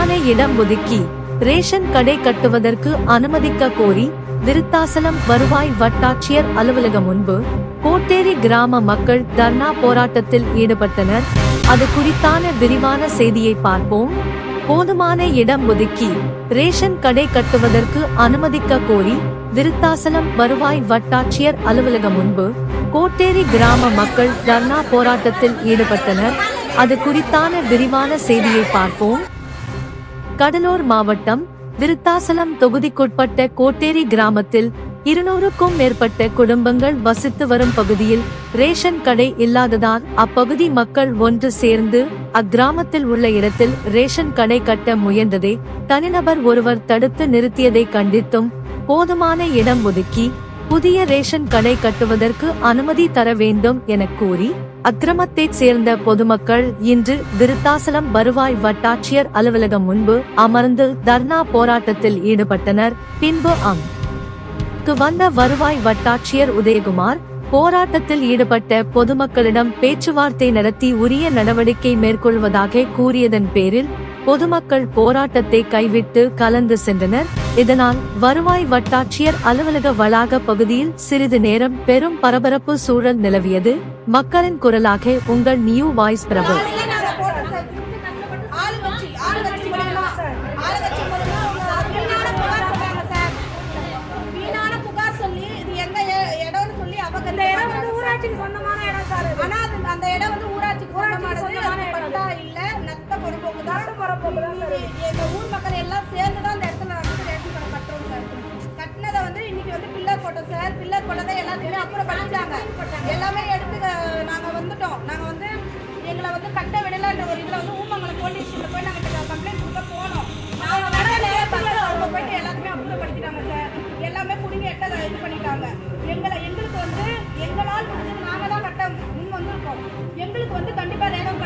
போதுமான இடம் ஒதுக்கி ரேஷன் கடை கட்டுவதற்கு அனுமதிக்க கோரி விருத்தாசலம் வருவாய் வட்டாட்சியர் அலுவலகம் முன்பு கோட்டேரி கிராம மக்கள் தர்ணா போராட்டத்தில் ஈடுபட்டனர். அது குறித்தான விரிவான செய்தியை பார்ப்போம். போதுமான இடம் ஒதுக்கி ரேஷன் கடை கட்டுவதற்கு அனுமதிக்க கோரி விருத்தாசலம் வருவாய் வட்டாட்சியர் அலுவலகம் முன்பு கோட்டேரி கிராம மக்கள் தர்ணா போராட்டத்தில் ஈடுபட்டனர். அது குறித்தான விரிவான செய்தியை பார்ப்போம். கடலூர் மாவட்டம் விருத்தாசலம் தொகுதிக்குட்பட்ட கோட்டேரி கிராமத்தில் இருநூறுக்கும் மேற்பட்ட குடும்பங்கள் வசித்து வரும் பகுதியில் ரேஷன் கடை இல்லாததால் அப்பகுதி மக்கள் ஒன்று சேர்ந்து அக்கிராமத்தில் உள்ள இடத்தில் ரேஷன் கடை கட்ட முயன்றதை தனிநபர் ஒருவர் தடுத்து நிறுத்தியதை கண்டித்தும் போதுமான இடம் ஒதுக்கி புதிய ரேஷன் கடை கட்டுவதற்கு அனுமதி தர வேண்டும் என கூறி அக்கிரமத்தைச் சேர்ந்த பொதுமக்கள் இன்று விருத்தாசலம் வருவாய் வட்டாட்சியர் அலுவலகம் முன்பு அமர்ந்து தர்ணா போராட்டத்தில் ஈடுபட்டனர். பின்பு அங். வந்த வருவாய் வட்டாட்சியர் உதயகுமார் போராட்டத்தில் ஈடுபட்ட பொதுமக்களிடம் பேச்சுவார்த்தை நடத்தி உரிய நடவடிக்கை மேற்கொள்வதாக கூறியதன் பேரில் பொதுமக்கள் போராட்டத்தை கைவிட்டு கலந்து சென்றனர். இதனால் வருவாய் வட்டாட்சியர் அலுவலக வளாக பகுதியில் சிறிது நேரம் பெரும் பரபரப்பு சூழல் நிலவியது. மக்களின் குரலாக உங்கள் நியூ வாய்ஸ் பிரபு. எங்க ஊர் மக்கள் எல்லாம் சேர்ந்து தான் அந்த இடத்துல வந்து ரேஷன் கடை கட்டுறோம் சார். கட்டினதை வந்து இன்னைக்கு வந்து பில்லர் போட்டோம் சார். பில்லர் போட்டதை எல்லாத்தையுமே அப்புறம் பண்ணிட்டாங்க. எல்லாமே எடுத்து நாங்க வந்துட்டோம். நாங்க வந்து எங்களை வந்து கட்ட விடலான்ற ஒரு இதில் வந்து ஊமங்கலம் போலீஸ் போய் நாங்கள் கம்ப்ளைண்ட் கொடுக்க போனோம். நாங்கள் அவங்க போயிட்டு எல்லாத்தையுமே அப்புறப்படுத்திட்டாங்க சார். எல்லாமே பிடிங்கி எட்டதை இது பண்ணிட்டாங்க. எங்களை எங்களுக்கு வந்து எங்களால் முடிஞ்சது நாங்கள் தான் கட்ட முன் வந்திருக்கோம். எங்களுக்கு வந்து கண்டிப்பாக ரேகம்